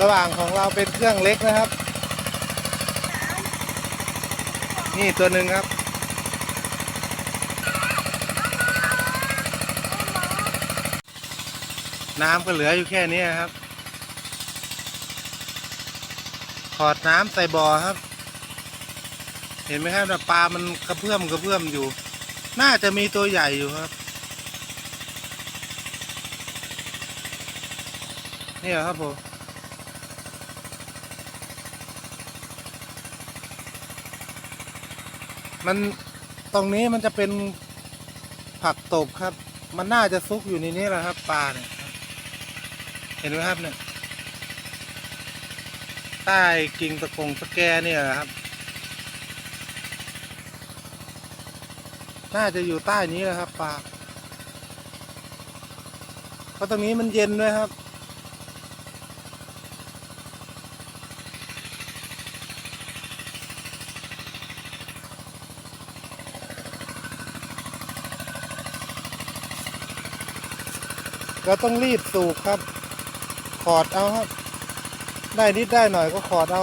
ระหว่างของเราเป็นเครื่องเล็กนะครับ นี่ตัวหนึ่งครับ น้ำก็เหลืออยู่แค่นี้ครับ ขอดน้ำใส่บ่อครับ เห็นไหมครับปลามันกระเพื่อมกระเพื่อมอยู่ น่าจะมีตัวใหญ่อยู่ครับนี่ครับผม มันตรงนี้มันจะเป็นผักตบครับ มันน่าจะซุกอยู่ในนี้แหละครับปลาเนี่ยเห็นไหมครับเนี่ยใต้กิ่งตะกงตะแกเนี่ยครับ น่าจะอยู่ใต้นี้แหละครับปลาเพราะตรงนี้มันเย็นด้วยครับ เราต้องรีบสูบครับ ขอดเอาครับ ได้นิดได้หน่อยก็ขอดเอา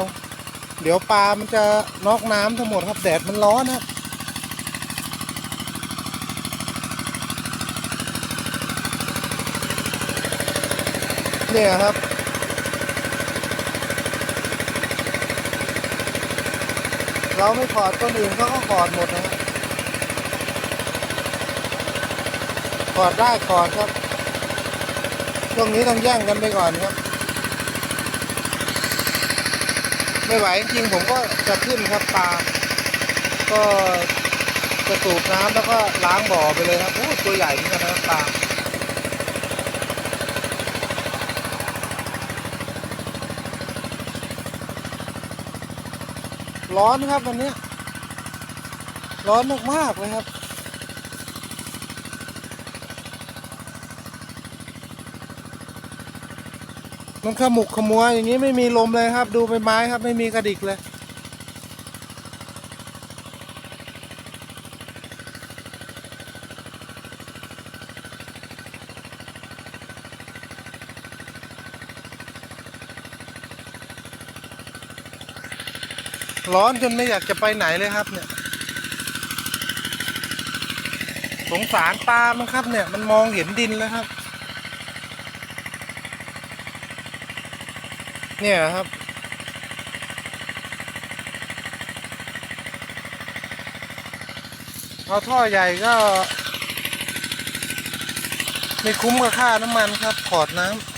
เดี๋ยวปลามันจะนอกน้ำทั้งหมดครับแดดมันร้อนครับเนี่ยครับเราไม่ขอดคนอื่นเขาก็ขอดหมดนะครับขอดได้ขอดครับ ช่วงนี้ต้องแย่งกันไปก่อนครับ ไม่ไหวจริงผมก็จะขึ้นครับปลาก็จะสูบน้ำแล้วก็ล้างบ่อไปเลยครับโอ้ตัวใหญ่เหมือนกันนะครับปลาร้อนครับวันนี้ ร้อนมากๆเลยครับ มันขมุกขมัวอย่างนี้ไม่มีลมเลยครับ ดูใบไม้ครับ ไม่มีกระดิกเลยร้อนจนไม่อยากจะไปไหนเลยครับ เนี่ย สงสารปลามันครับ เนี่ย มันมองเห็นดินแล้วครับ เนี่ยครับ เอาท่อใหญ่ก็ ไม่คุ้มกับค่าน้ำมันครับขอดน้ำ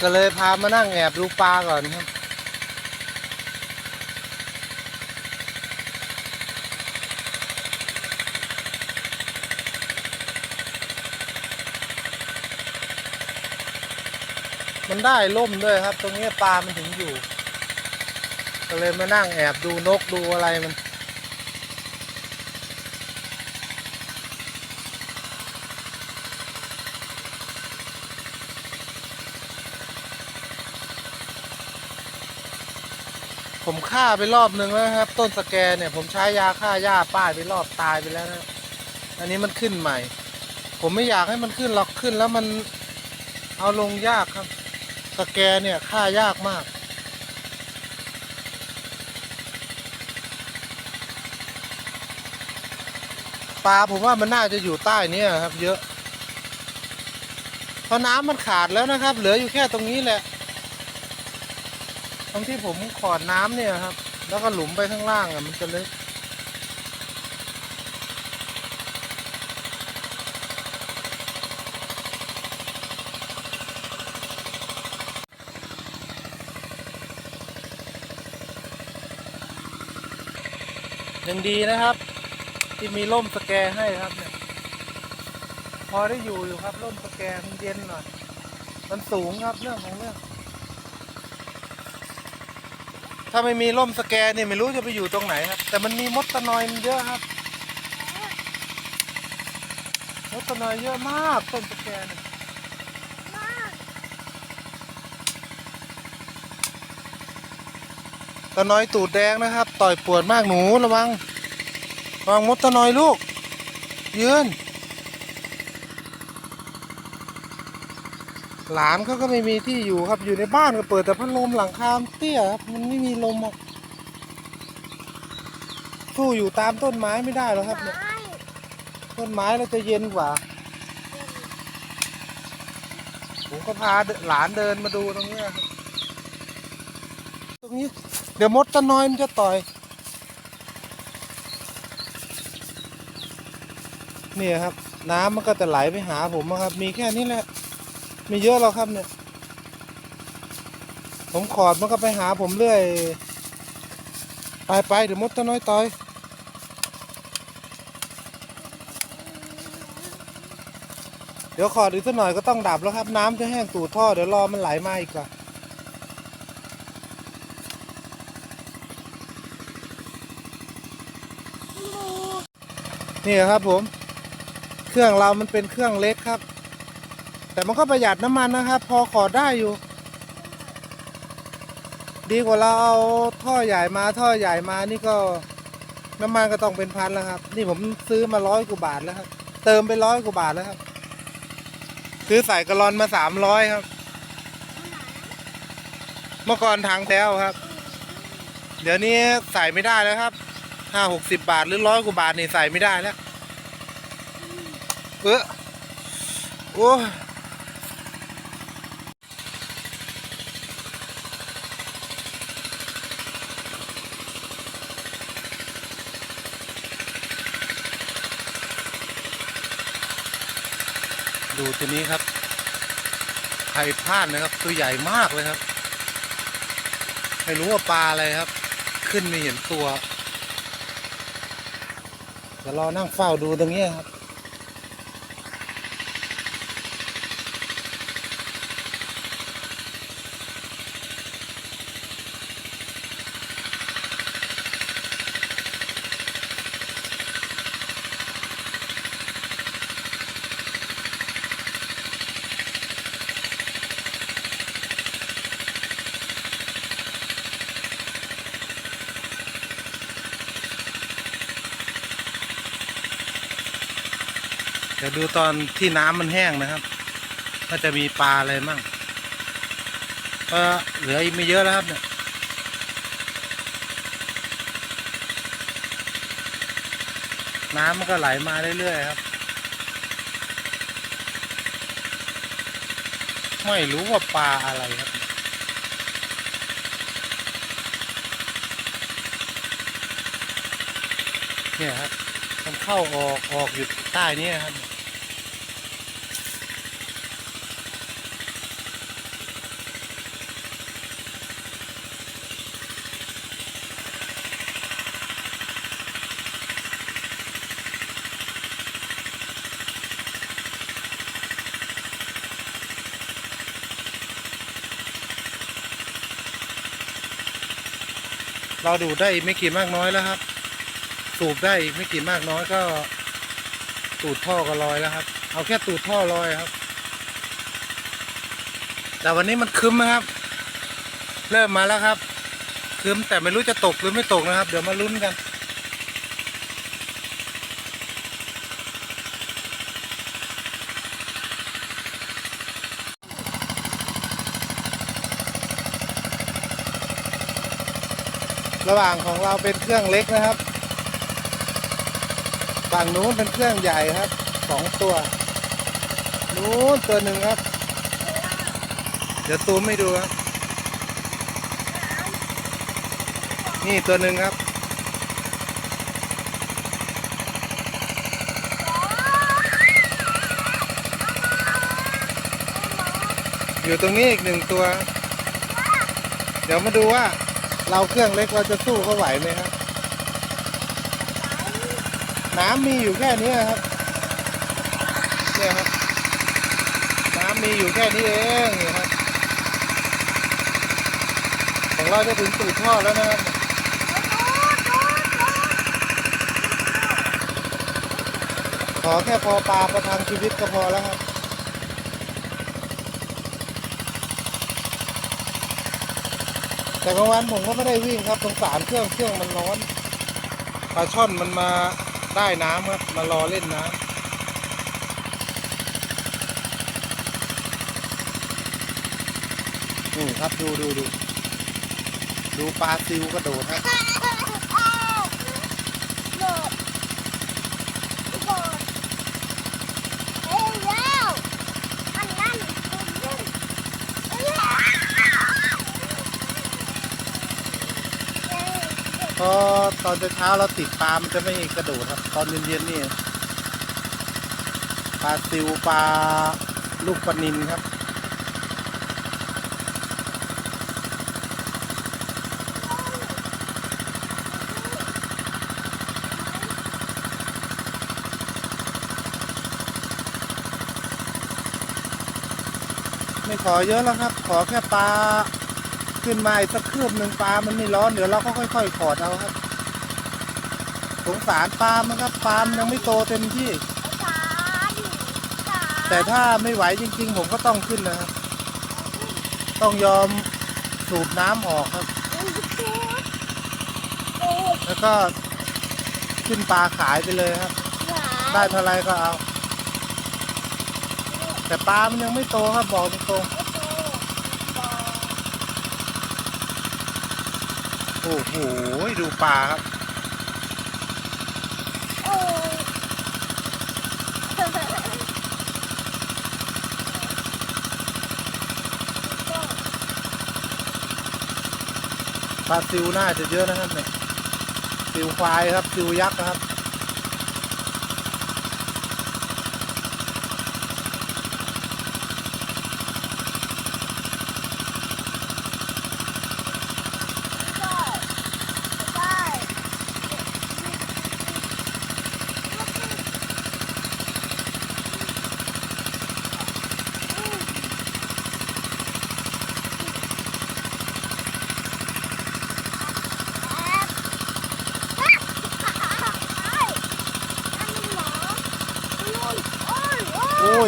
ก็เลยพามานั่งแอบดูปลาก่อนครับ มันได้ล่มด้วยครับ ตรงนี้ปลามันถึงอยู่ ก็เลยมานั่งแอบดูนกดูอะไรมัน ผมฆ่าไปรอบนึงแล้วครับ ต้นสแกนเนี่ย ผมใช้ยาฆ่าหญ้าป้ายไปรอบตายไปแล้วนะอันนี้มันขึ้นใหม่ ผมไม่อยากให้มันขึ้นหรอกขึ้นแล้วมันเอาลงยากครับ สแกเนี่ยฆ่ายากมาก ปลาผมว่ามันน่าจะอยู่ใต้นี้ครับ เยอะเพราะน้ำมันขาดแล้วนะครับ เหลืออยู่แค่ตรงนี้แหละตรงที่ผมขอดน้ำเนี่ยครับ แล้วก็หลุมไปข้างล่างอะมันจะลึก ยังดีนะครับ ที่มีร่มสแกให้ครับเนี่ยพอได้อยู่อยู่ครับร่มสแกมันเย็นหน่อย มันสูงครับเรื่องของเรื่อง ถ้าไม่มีร่มสแกเนี่ยไม่รู้จะไปอยู่ตรงไหนครับ แต่มันมีมดตะนอยมันเยอะครับมดตะนอยเยอะมากต้นสแกเนี่ย ตะนอยตูดแดงนะครับ ต่อยปวดมากหนูระวังระวังมดตะนอยลูก ยืน หลานเขาก็ไม่มีที่อยู่ครับอยู่ในบ้านก็เปิดแต่พัดลมหลังคาเตี้ยครับมันไม่มีลมอะสู้อยู่ตามต้นไม้ไม่ได้หรอกครับเนี่ยไม้ต้นไม้เราจะเย็นกว่าผมก็พาหลานเดินมาดูตรงเนี้ยครับตรงนี้ เดี๋ยวมดตะน้อยมันจะต่อย นี่ครับ น้ำมันก็จะไหลไปหาผมครับ มีแค่นี้แหละไม่เยอะหรอกครับเนี่ย ผมขอดมันก็ไปหาผมเรื่อยไปไปเดี๋ยวมดตะน้อยต่อยเดี๋ยวขอดอีกสักหน่อยก็ต้องดับแล้วครับ น้ำจะแห้งตูดท่อเดี๋ยวรอมันไหลมาอีกก่อน นี่ครับผม เครื่องเรามันเป็นเครื่องเล็กครับ แต่มันก็ประหยัดน้ำมันนะครับ พอขอดได้อยู่ ดีกว่าเราเอาท่อใหญ่มาท่อใหญ่มานี่ก็น้ำมันก็ต้องเป็นพันแล้วครับ นี่ผมซื้อมาร้อยกว่าบาทแล้วครับ เติมไปร้อยกว่าบาทแล้วครับ ซื้อใส่กะลอนมาสามร้อยครับ เมื่อก่อนทางแถวครับ เดี๋ยวนี้ใส่ไม่ได้แล้วครับ ห้าหกสิบบาทหรือร้อยกว่าบาทนี่ใส่ไม่ได้แล้ว เออโอ้ดูตัวนี้ครับ ไข่พลาดนะครับ ตัวใหญ่มากเลยครับ ไม่รู้ว่าปลาอะไรครับ ขึ้นไม่เห็นตัว เดี๋ยวรอนั่งเฝ้าดูตรงนี้ครับ เดี๋ยวดูตอนที่น้ำมันแห้งนะครับว่าจะมีปลาอะไรมั่งก็เหลืออีกไม่เยอะแล้วครับเนี่ยน้ำมันก็ไหลมาเรื่อยๆครับ ไม่รู้ว่าปลาอะไรครับเนี่ยครับมันเข้าออกออกอยู่ใต้นี้ครับ เราดูดได้ไม่กี่มากน้อยแล้วครับ สูบได้ไม่กี่มากน้อยก็ ตูดท่อก็ลอยแล้วครับ เอาแค่ตูดท่อลอยครับ แต่วันนี้มันคึ้มนะครับ เริ่มมาแล้วครับคึ้มแต่ไม่รู้จะตกหรือไม่ตกนะครับ เดี๋ยวมาลุ้นกัน ระหว่างของเราเป็นเครื่องเล็กนะครับฝั่งนู้นเป็นเครื่องใหญ่ครับสองตัว นู้นตัวหนึ่งครับ เดี๋ยวซูมให้ดูครับนี่ตัวหนึ่งครับ อยู่ตรงนี้อีกหนึ่งตัว เดี๋ยวมาดูว่า เราเครื่องเล็กเราจะสู้เขาไหวไหมครับ น้ำมีอยู่แค่นี้ครับเนี่ยครับ น้ำมีอยู่แค่นี้เองนี่ครับ ของเราจะถึงตูดท่อแล้วนะครับขอแค่พอปลาประทังชีวิตก็พอแล้วครับ แต่กลางวันผมก็ไม่ได้วิ่งครับสงสารเครื่องเครื่องมันร้อนปลาช่อนมันมาตใต้น้ำครับมารอเล่นน้ำนี่ครับดูดูดูดูปลาซิวกระโดดครับ โดดโดดเอ้ยแล้วอันนั้นเอ้ยเอ้ย พ อตอนเช้าเราติดปลา มันจะไม่กระโดดครับ ตอนเย็นๆนี่ปลาซิวปลาลูกปลานินครับ ไม่ขอเยอะแล้วครับ ขอแค่ปลาขึ้นมาสักคืบหนึ่งปลา มันไม่ร้อน เดี๋ยวเราก็ค่อย ๆ ขอดเอาครับ สงสารปลามันครับปลามันยังไม่โตเต็มที่สารสารแต่ถ้าไม่ไหวจริง ๆ ผมก็ต้องขึ้นนะครับ ต้องยอมสูบน้ำออกครับเอ้ยแล้วก็ขึ้นปลาขายไปเลยครับหวานได้เท่าไรก็เอา แต่ปลามันยังไม่โตครับบอกตรงๆโอ้โห ดูปลาครับ ปลาซิวน่าจะเยอะนะครับเนี่ยซิวควายครับซิวยักษ์นะครับ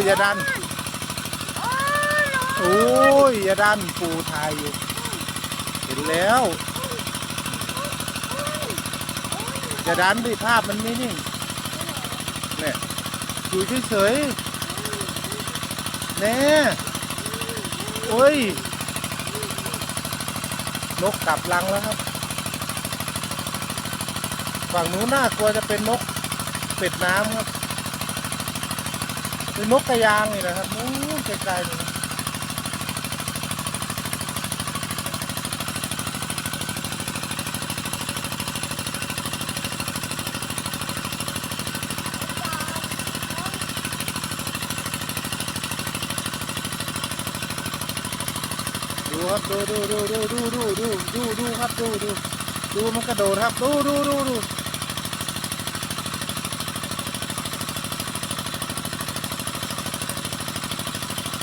ยอย่าดันโอ้ยอย่าดันปูทายอยู่ เห็นแล้วอย่าดันดิภาพมันไม่นิ่งเนี่ยอยู่เฉยๆแน่โอ้ย นกกลับรังแล้วครับ ฝั่งนู้นน่ากลัวจะเป็นนกเป็ดน้ำครับ เป็นนกกระยางนี่นะครับนู้นไกลๆเลยดูครับดูดูดูดูดูดูดูดูดูครับดูดูดูมันกระโดดครับดูดูดูดู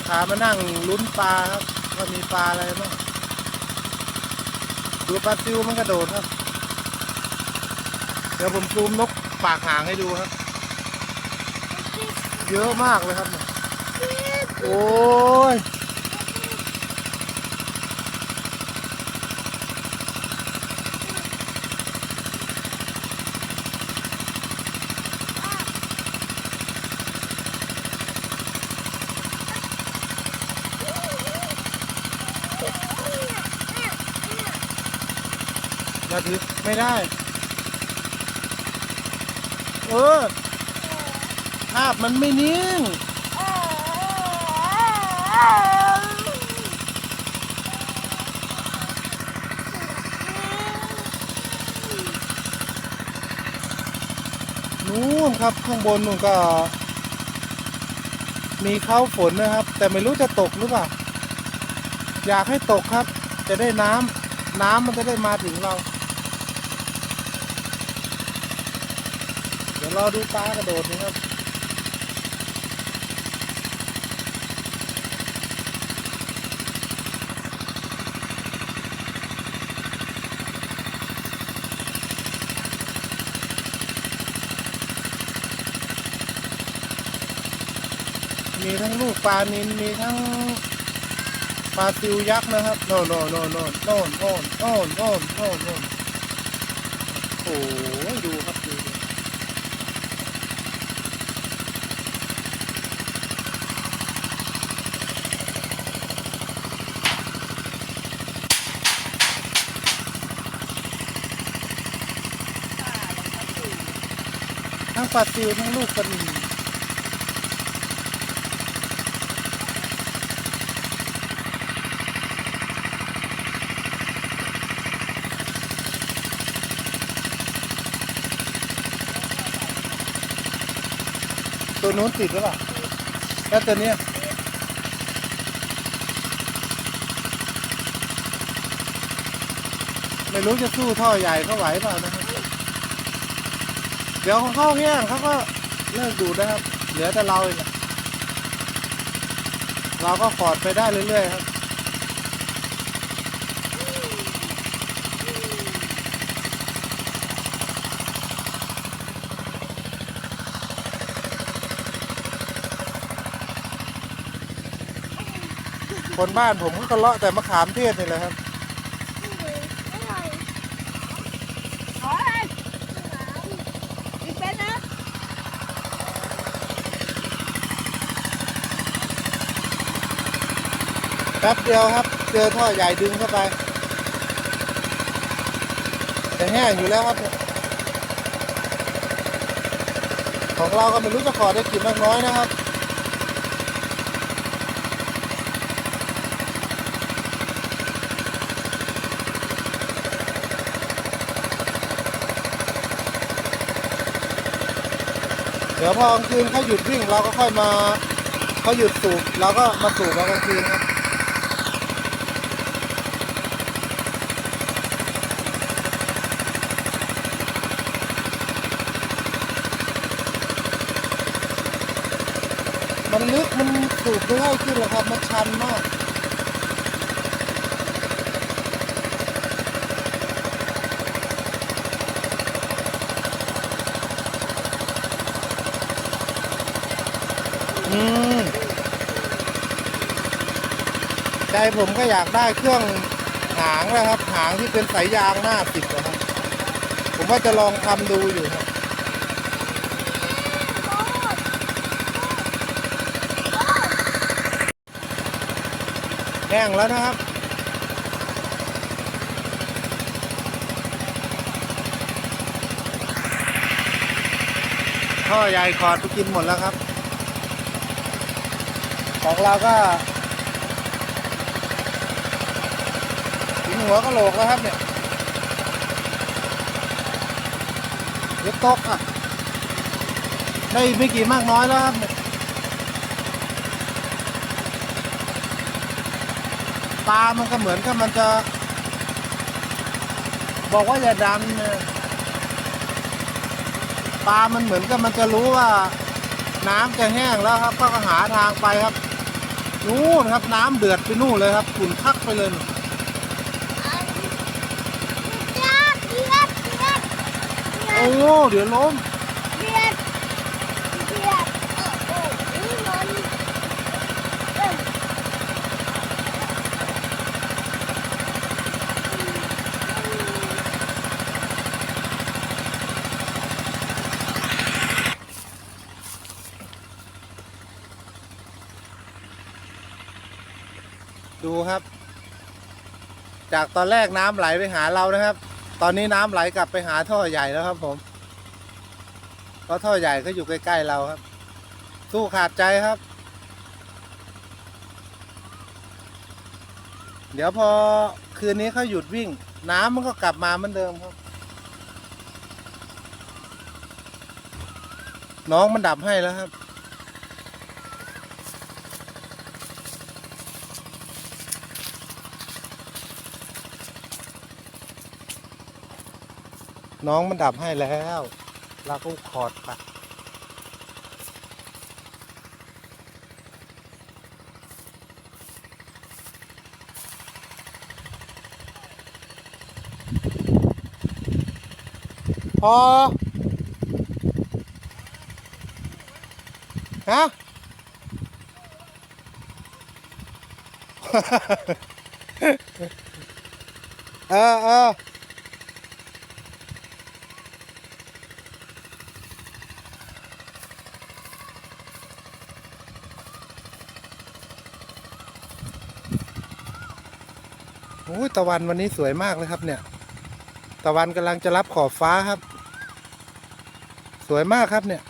ขามานั่งลุ้นปลาครับว่ามีปลาอะไรบ้างดูปลาซิวมันกระโดดครับ เดี๋ยวผมซูมนกปากหางให้ดูครับ เยอะมากเลยครับ โอ้ย มาถือไม่ได้ เออ ภาพมันไม่นิ่ง นู่นครับข้างบนนู่นก็ มีเข้าฝนนะครับ แต่ไม่รู้จะตกหรือเปล่า อยากให้ตกครับ จะได้น้ำน้ำมันจะได้มาถึงเรา เดี๋ยว รอดูปลากระโดดนะครับมีทั้งลูกปลานินมีทั้งปลาซิวยักษ์นะครับโน่นโน่นโน่นโน่นโน่นโน่นโน่นโน่นโน่นโน่นโอ้ยดูครับดูดู ทั้งป ลาซิวทั้งลูกปลานิลตัวนู้นติดหรือเปล่าแล้วตัวเนี้ยไม่รู้จะสู้ท่อใหญ่เขาไหวเปล่านะครับ ดี๋ยวของเขาแห้งเขาก็เลิกดูดนะครับ เหลือแต่เราเองเราก็ขอดไปได้เรื่อยๆครับคนบ้านผมก็เลาะแต่มะขามเทศนี่แหละครับ อร่อย โอ้ยอีกเป็นนะ แป๊บเดียวครับ เจอท่อใหญ่ดึงเข้าไปจะแห้งอยู่แล้วครับ ของเราก็ไม่รู้จะขอได้กี่มากน้อยนะครับเดี๋ยวพอกลางคืนเขาหยุดวิ่งเราก็ค่อยมาเขาหยุดสูบเราก็มาสูบเอากลางคืนครับ มันลึกมันสูบง่ายขึ้นหรอกครับ มันชันมากอืมใจผมก็อยากได้เครื่องหางนะครับ หางที่เป็นสายยางหน้าติดนะครับ ผมว่าจะลองทำดูอยู่ครับ แห้งแล้วนะครับ ท่อใหญ่ขอดไปกินหมดแล้วครับ ของเราก็ถึงหัวก็โหลกแล้วครับเนี่ยเดี๋ยวตกอะ ได้ไม่กี่มากน้อยแล้วครับเนี่ย ปลามันก็เหมือนกับมันจะ บอกว่าอย่าดันเนี่ยปลามันเหมือนกับมันจะรู้ว่า น้ำจะแห้งแล้วครับ ก็หาทางไปครับนู่นครับ น้ำเดือดไปนู่นเลยครับขุ่นคักไปเลยนู่นเดือดเดือดเดือดโอ้เดี๋ยวล้ม เดือดเดือดโอ้โหนี่มันเอ้ย ดูครับ จากตอนแรกน้ำไหลไปหาเรานะครับ ตอนนี้น้ำไหลกลับไปหาท่อใหญ่แล้วครับผมเพราะท่อใหญ่ก็อยู่ใกล้ๆเราครับ สู้ขาดใจครับ เดี๋ยวพอคืนนี้เขาหยุดวิ่ง น้ำมันก็กลับมาเหมือนเดิมครับ น้องมันดับให้แล้วครับ น้องมันดับให้แล้ว เราก็ขอดไปพอฮะเออเออ ตะวันวันนี้สวยมากเลยครับ เนี่ย ตะวันกำลังจะรับขอบฟ้าครับ สวยมากครับเนี่ย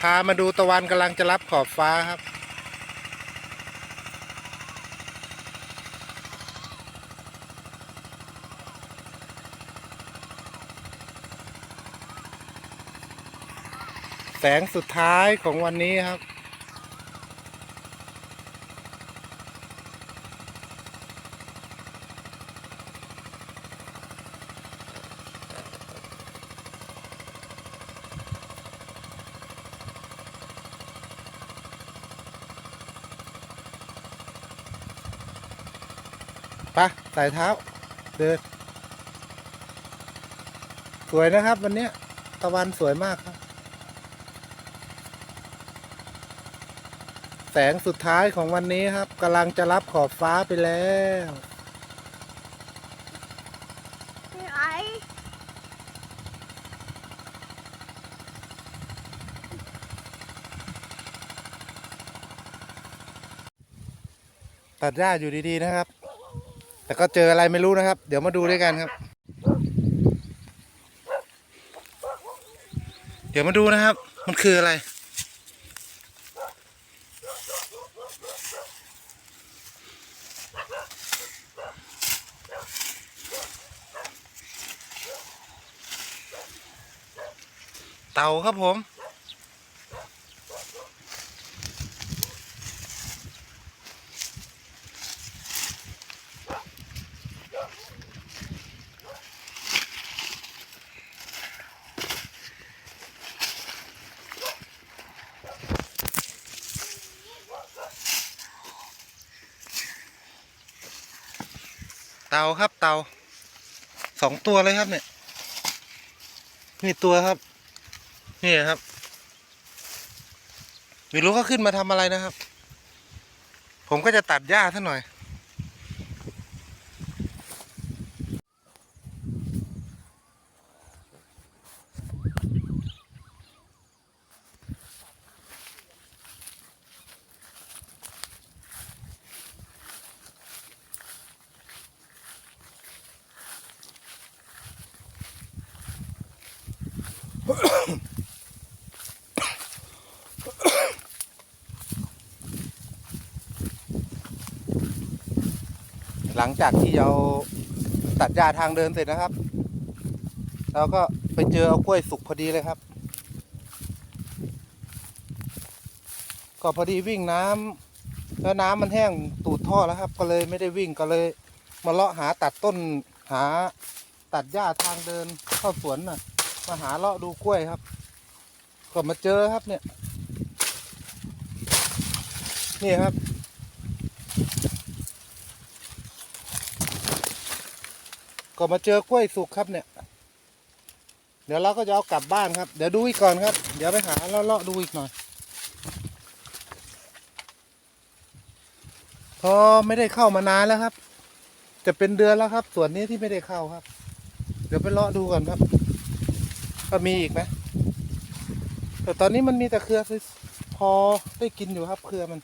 พามาดูตะวันกำลังจะรับขอบฟ้าครับ งสุดท้ายของวันนี้ครับ ปะใส่เท้า เดิน สวยนะครับวันนี้ตะวันสวยมากครับ แสงสุดท้ายของวันนี้ครับกำลังจะรับขอบฟ้าไปแล้วพี่ไอ้ตัดหญ้าอยู่ดีๆนะครับ แต่ก็เจออะไรไม่รู้นะครับ เดี๋ยวมาดูด้วยกันครับ เดี๋ยวมาดูนะครับ มันคืออะไร เต่าครับผมเต่าครับเต่าสองตัวเลยครับเนี่ยนี่ตัวครับ นี่ครับไม่รู้เขาขึ้นมาทำอะไรนะครับ ผมก็จะตัดหญ้าท่าหน่อยห ลังจากที่เราตัดหญ้าทางเดินเสร็จนะครับ เราก็ไปเจอเอากล้วยสุกพอดีเลยครับ ก็พอดีวิ่งน้ำแล้วน้ำมันแห้งตูดท่อแล้วครับ ก็เลยไม่ได้วิ่งก็เลย มาเลาะหาตัดต้นหาตัดหญ้าทางเดินเข้าสวนน่ะ มาหาเลาะดูกล้วยครับ ก็มาเจอครับเนี่ย นี่ครับ มาเจอกล้วยสุกครับเนี่ย เดี๋ยวเราก็จะเอากลับบ้านครับ เดี๋ยวดูอีกก่อนครับ เดี๋ยวไปหาเลาะๆดูอีกหน่อย พอไม่ได้เข้ามานานแล้วครับ จะเป็นเดือนแล้วครับ ส่วนนี้ที่ไม่ได้เข้าครับ เดี๋ยวไปเลาะดูก่อนครับก็มีอีกไหมแต่ตอนนี้มันมีแต่เครือพอได้กินอยู่ครับ เครือมัน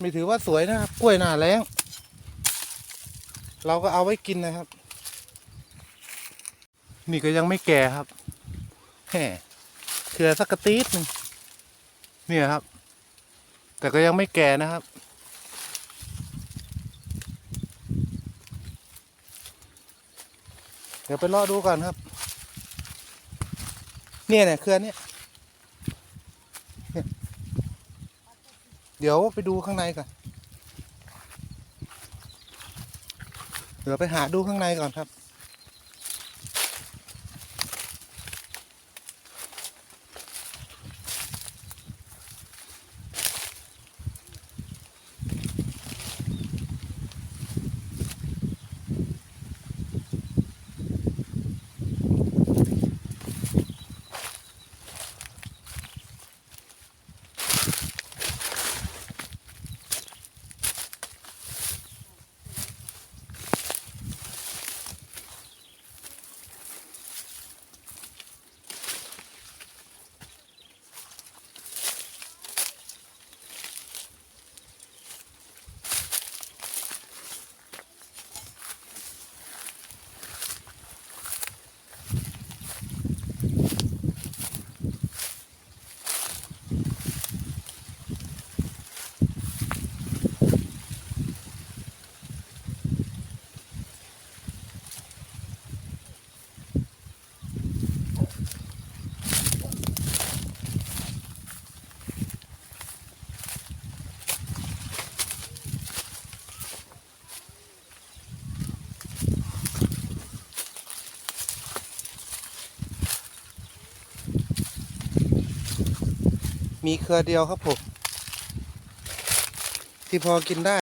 ไม่ถือว่าสวยนะครับ กล้วยหน้าแรง เราก็เอาไว้กินนะครับ นี่ก็ยังไม่แก่ครับแหมเครือสักกะตีดนึงเนี่ยครับ แต่ก็ยังไม่แก่นะครับ เดี๋ยวไปรอดูก่อนครับ เนี่ยเนี่ยเครือนี้เนี่ยเดี๋ยวไปดูข้างในก่อน เดี๋ยวไปหาดูข้างในก่อนครับ มีเครือเดียวครับผม ที่พอกินได้